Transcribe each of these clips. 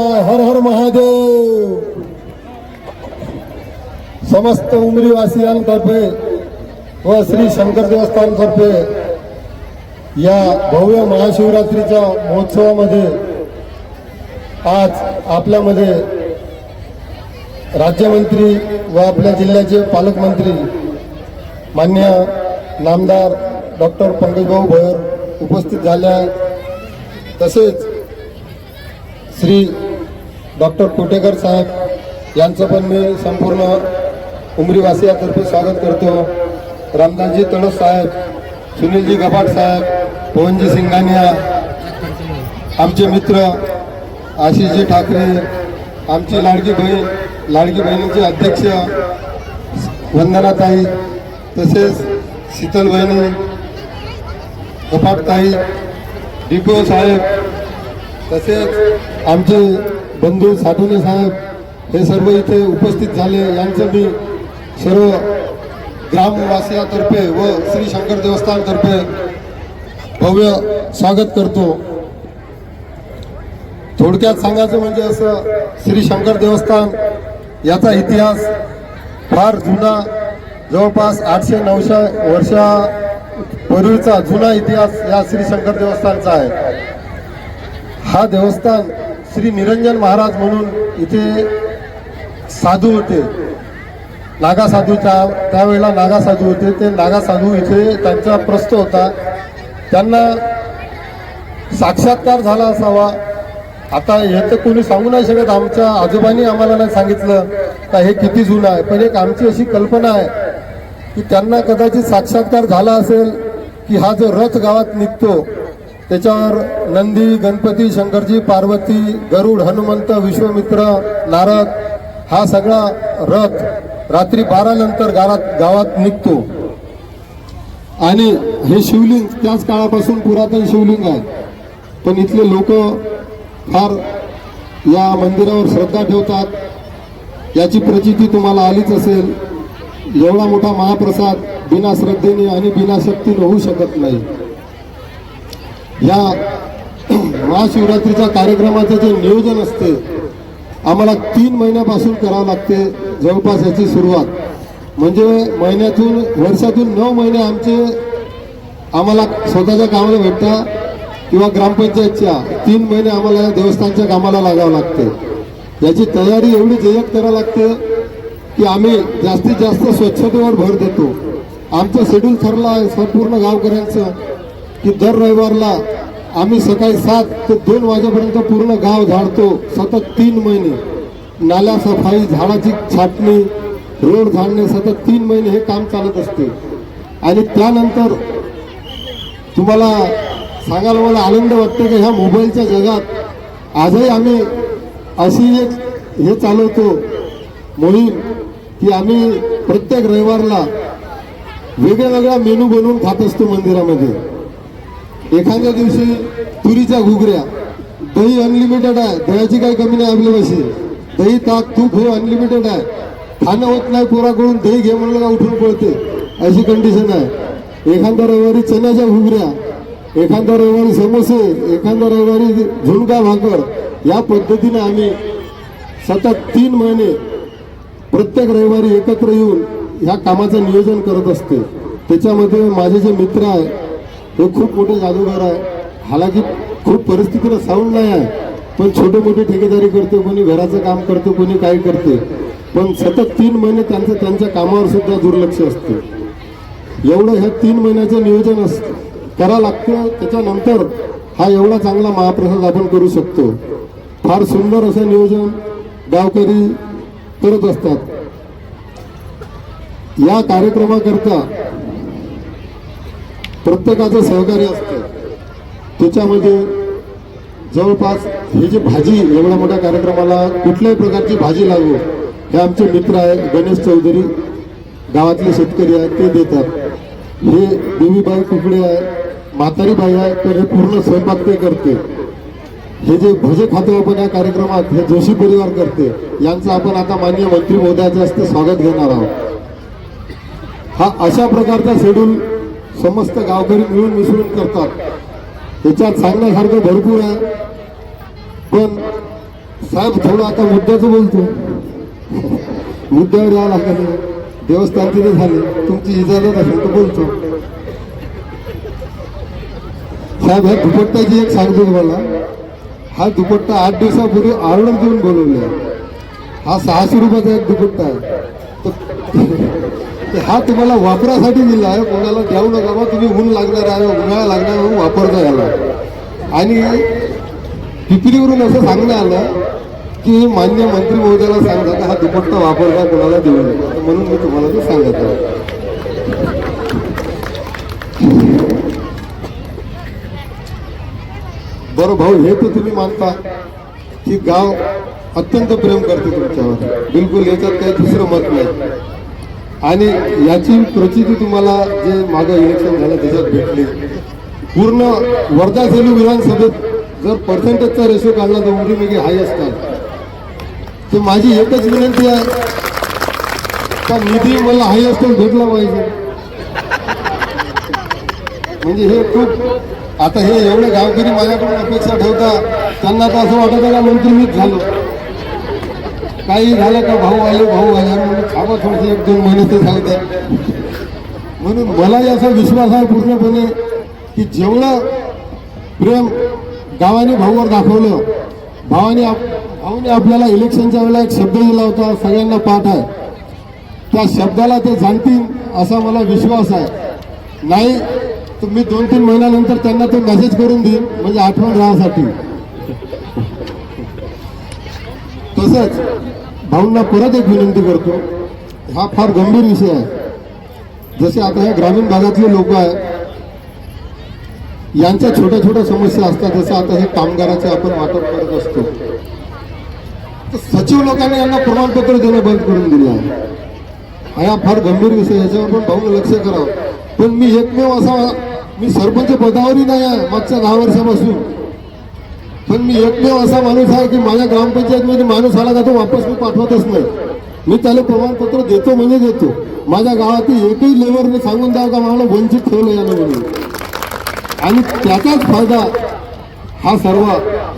हर हर महादेव। समस्त उमरीवासियांतर्फे व श्री शंकर देवस्थानतर्फे या भव्य महाशिवरात्रीच्या महोत्सवामध्ये आज आपल्यामध्ये राज्यमंत्री व आपल्या जिल्ह्याचे पालकमंत्री मान्य नामदार डॉक्टर पंकजभाऊ भोयर उपस्थित झाले आहेत. तसेच श्री डॉक्टर कोटेकर साहेब यांचं पण मी संपूर्ण उमरीवासियातर्फे स्वागत करतो. रामदासजी तळस साहेब सुनीलजी गपाट साहेब पवनजी सिंगानिया आमचे मित्र आशिषजी ठाकरे आमची लाडकी बहीण लाडकी बहिणीचे अध्यक्ष वंदनाताई तसेच शीतल बहिणी कपाटताई डिपो साहेब तसेच आमचे बंधू साठवणे साहेब हे सर्व इथे उपस्थित झाले. यांचं मी सर्व ग्रामवासियातर्फे व श्री शंकर देवस्थानतर्फे भव्य स्वागत करतो. थोडक्यात सांगायचं म्हणजे असं श्री शंकर देवस्थान याचा इतिहास फार जुना. जवळपास आठशे नऊशे वर्षा पूर्वीचा जुना इतिहास या श्री शंकर देवस्थानचा आहे. हा देवस्थान श्री निरंजन महाराज म्हणून इथे साधू होते. नागा साधूच्या त्यावेळेला नागा साधू होते. ते नागा साधू इथे त्यांचा प्रस्त होता. त्यांना साक्षात्कार झाला असावा. आता हे तर कोणी सांगू नाही शकत. आमच्या आजोबांनी आम्हाला नाही सांगितलं का हे किती जुनं आहे. पण एक आमची अशी कल्पना आहे की त्यांना कदाचित साक्षात्कार झाला असेल की हा जो रथ गावात निघतो त्याच्यावर नंदी गणपती शंकरजी पार्वती गरुड हनुमंत विश्वमित्र नारद हा सगळा रथ रात्री बारा नंतर गावात गावात निघतो. आणि हे शिवलिंग त्याच काळापासून पुरातन शिवलिंग आहे. पण इथले लोक फार या मंदिरावर श्रद्धा ठेवतात. याची प्रचिती तुम्हाला आलीच असेल. एवढा मोठा महाप्रसाद बिना श्रद्धेने आणि बिना शक्तीने होऊ शकत नाही. या महाशिवरात्रीच्या कार्यक्रमाचं जे नियोजन असते आम्हाला तीन महिन्यापासून करावं लागते जवळपास याची सुरुवात. म्हणजे महिन्यातून वर्षातून नऊ महिने आमचे आम्हाला स्वतःच्या कामाला भेटता किंवा ग्रामपंचायतच्या तीन महिने आम्हाला या देवस्थानच्या कामाला लागावं लागते. याची तयारी एवढी जयत करावं लागते की आम्ही जास्तीत जास्त स्वच्छतेवर भर देतो. आमचं शेड्यूल ठरलं आहे संपूर्ण गावकऱ्यांचं. की दर रविवारला आम्ही सकाळी सात ते दोन वाजेपर्यंत पूर्ण गाव झाडतो. सतत तीन महिने. नाल्या सफाई झाडाची छाटणी रोड झाडणे सतत तीन महिने हे काम चालत असते. आणि त्यानंतर तुम्हाला सांगायला मला आनंद वाटतो की ह्या मोबाईलच्या जगात आजही आम्ही अशी एक हे चालवतो मोहीम की आम्ही प्रत्येक रविवारला वेगळ्या वेगळ्या मेनू बनवून खात असतो मंदिरामध्ये. एखाद्या दिवशी तुरीच्या घुगऱ्या दही अनलिमिटेड आहे दह्याची काही कमी नाही आपल्यापाशी दही ताक तूप हे अनलिमिटेड आहे. खाणं होत नाही पोराकडून दही घे म्हणलं का उठून पळते. अशी कंडिशन आहे. एखाद्या रविवारी चण्याच्या घुगऱ्या एखाद्या रविवारी समोसे एखाद्या रविवारी झुणका भाकर या पद्धतीने आम्ही सतत तीन महिने प्रत्येक रविवारी एकत्र येऊन ह्या कामाचं नियोजन करत असते. त्याच्यामध्ये माझे जे मित्र आहे हे खूप मोठे जादूगार आहे. हालाकी खूप परिस्थितीला साऊंड नाही आहे. पण छोटे मोठे ठेकेदारी करते कोणी घराचं काम करते कोणी काय करते पण सतत तीन महिने त्यांचं त्यांच्या कामावर सुद्धा दुर्लक्ष असते. एवढं ह्या तीन महिन्याचं नियोजन अस करावं लागतं त्याच्यानंतर हा एवढा चांगला महाप्रसाद आपण करू शकतो. फार सुंदर असं नियोजन गावकरी करत असतात. या कार्यक्रमाकरता प्रत्येकाचं सहकार्य असतं. त्याच्यामध्ये जवळपास ही जी भाजी एवढ्या मोठ्या कार्यक्रमाला कुठल्याही प्रकारची भाजी लागू हे आमचे मित्र आहे गणेश चौधरी गावातले शेतकरी आहेत ते देतात. हे देवीबाई कुकडे आहे म्हातारी बाई आहे तर हे पूर्ण स्वयंपाक ते करते. हे जे भजे खातो आपण या कार्यक्रमात हे जोशी परिवार करते. यांचं आपण आता मान्य मंत्री महोदयाचं हस्ते स्वागत घेणार आहोत. हा अशा प्रकारचा शेड्यूल समस्त गावकरी मिळून मिसळून करतात. त्याच्यात सांगण्यासारखं भरपूर आहे. पण साहेब थोडं आता मुद्द्याचं बोलतो. मुद्द्यावर यावं लागेल. देवस्थान तिथे झाले. तुमची इजाजत असेल तर बोलतो. साहेब ह्या दुपट्ट्याची एक सांगतो तुम्हाला. हा दुपट्टा आठ दिवसापूर्वी ऑर्डर देऊन बोलवले हा सहाशे रुपयाचा एक दुपट्टा आहे. तर हा तुम्हाला वापरासाठी दिला आहे. कोणाला द्याऊ नका बा तुम्ही ऊन लागणार आहे उन्हाळा लागणार म्हणून वापरता याला. आणि पिपरीवरून असं सांगण्यात आलं की मान्य मंत्री महोदयाला सांगतात हा दुपट्टा वापरता कोणाला देऊ नका. म्हणून मी तुम्हाला ते सांगत आहे. बरं भाऊ हे तर तुम्ही मानता की गाव अत्यंत प्रेम करते तुमच्यावर. बिलकुल याच्यात काही दुसरं मत नाही. आणि याची प्रचिती तुम्हाला जे मागं इलेक्शन झालं त्याच्यात भेटली. पूर्ण वर्धा सेलू विधानसभेत जर पर्सेंटेजचा रेशो काढला तर उमरीमध्ये हाय असतात. तर माझी एकच विनंती आहे का निधी मला हाय असतो भेटला पाहिजे. म्हणजे हे खूप आता हे एवढे गावकरी माझ्याकडून अपेक्षा ठेवता त्यांना तर असं वाटत का मंत्री मीच झालो. काही झालं का भाऊ आले भाऊ आले. बाबा थोडीशी एक दोन महिने ते झाले म्हणून मलाही असा विश्वास आहे पूर्णपणे की जेवढं प्रेम गावाने भाऊवर दाखवलं भावाने आप भाऊने आपल्याला इलेक्शनच्या वेळेला एक शब्द दिला होता सगळ्यांना पाठ आहे. त्या शब्दाला ते जाणतील असा मला विश्वास आहे. नाही तर मी दोन तीन महिन्यानंतर त्यांना तो मेसेज करून देईन म्हणजे आठवण राहण्यासाठी तसंच भाऊंना परत एक विनंती करतो. हा फार गंभीर विषय आहे. जसे आता ह्या ग्रामीण भागातले लोक आहेत यांच्या छोट्या छोट्या समस्या असतात जसं आता हे कामगाराचे आपण वाटप करत असतो. तर सचिव लोकांनी यांना प्रमाणपत्र देणं बंद करून दिलं आहे. हा फार गंभीर विषय याच्यावर पण भाऊन लक्ष करावं. पण मी एकमेव असा मी सरपंच पदावरही नाही आहे मागच्या दहा वर्षापासून. पण मी एकमेव असा माणूस आहे की माझ्या ग्रामपंचायतमध्ये माणूस आला का तो वापस मी पाठवतच नाही. मी त्याला प्रमाणपत्र देतो म्हणजे देतो. माझ्या गावातील एकही लेबरने सांगून द्यावं का मला वंचित ठेवलं यानं म्हणून. आणि त्याचाच फायदा हा सर्व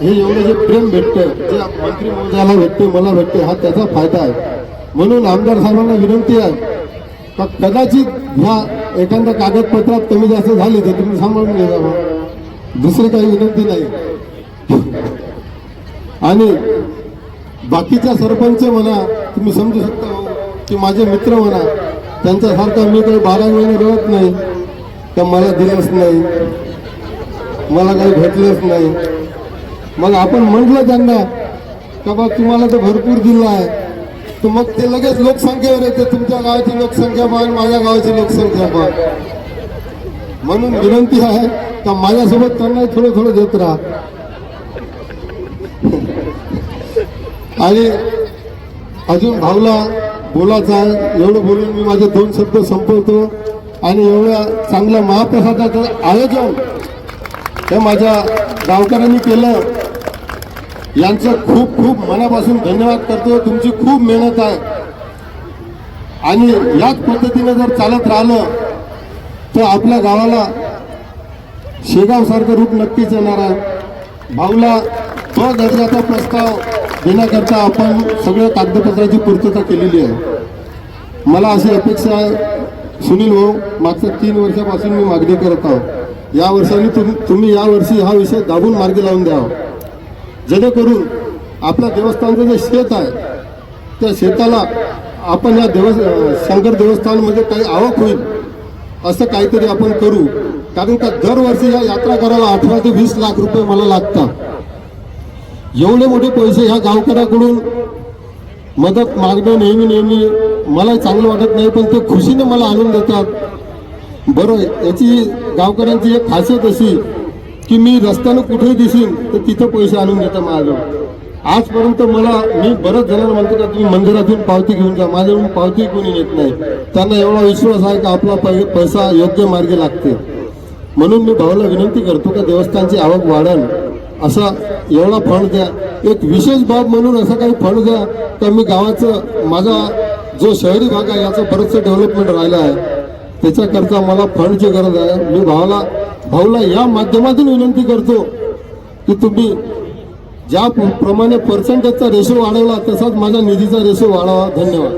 हे एवढं जे प्रेम भेटतं जे मंत्री महोदयाला भेटते मला भेटते हा त्याचा फायदा आहे. म्हणून आमदार साहेबांना विनंती आहे का कदाचित ह्या एखाद्या कागदपत्रात कमी जास्त झाली तर तुम्ही सांभाळून घ्या जावा दुसरी काही विनंती नाही. आणि बाकीच्या सरपंच म्हणा तुम्ही समजू शकता की माझे मित्र म्हणा त्यांच्यासारखा मी काही बारा महिने रडत नाही तर मला दिलंच नाही मला काही भेटलंच नाही. मग आपण म्हटलं त्यांना का बा तुम्हाला तर भरपूर दिला आहे. तर मग ते लगेच लोकसंख्येवर येते तुमच्या गावाची लोकसंख्या पाहा माझ्या गावाची लोकसंख्या पहा म्हणून विनंती आहे का माझ्यासोबत त्यांनाही थोडं थोडं देत राहा. आणि अजून भाऊला बोलायचं आहे. एवढं बोलून मी माझे दोन शब्द संपवतो. आणि एवढ्या चांगल्या महाप्रसादाचं आयोजन हे माझ्या गावकऱ्यांनी केलं. यांचं खूप खूप मनापासून धन्यवाद करतो. तुमची खूप मेहनत आहे. आणि याच पद्धतीने जर चालत राहिलं तर आपल्या गावाला शेगावसारखं रूप नक्कीच येणार आहे. भाऊला ब दर्जाचा प्रस्ताव देण्याकरता आपण सगळ्या कागदपत्राची पूर्तता केलेली आहे. मला अशी अपेक्षा आहे. सुनील भाऊ मागच्या तीन वर्षापासून मी मागणी करत आहोत या वर्षाने तुम तुम्ही या वर्षी हा विषय दाबून मार्गी लावून द्यावा जेणेकरून आपल्या देवस्थानचं जे शेत आहे त्या शेताला आपण या देव शंकर देवस्थानमध्ये काही आवक होईल असं काहीतरी आपण करू. कारण का दरवर्षी या यात्रा करायला अठरा ते वीस लाख रुपये मला लागतात. एवढे मोठे पैसे ह्या गावकऱ्याकडून मदत मागणं नेहमी नेहमी मला चांगलं वाटत नाही पण ते खुशीने मला आणून देतात. बरं याची गावकऱ्यांची एक खासियत अशी की मी रस्त्यानं कुठेही दिसीन तर तिथं पैसे आणून देतात माझ्याजवळ. आजपर्यंत मला मी बऱ्याच जणांना म्हणतो का तुम्ही मंदिरातून पावती घेऊन जा माझ्याकडून पावती कोणी येत नाही. त्यांना एवढा विश्वास आहे का आपला पैसा योग्य मार्गे लागते. म्हणून मी भावाला विनंती करतो का देवस्थानची आवक वाढन. असा एवढा फंड द्या. एक विशेष बाब म्हणून असा काही फंड द्या तर मी गावाचं माझा जो शहरी भाग आहे याचं बरंचसं डेव्हलपमेंट राहिलं आहे. त्याच्याकरता मला फंडची गरज आहे. मी भावाला भाऊला या माध्यमातून विनंती करतो की तुम्ही ज्या प्रमाणे पर्सेंटेजचा रेशो वाढवला तसाच माझ्या निधीचा रेशो वाढावा. धन्यवाद.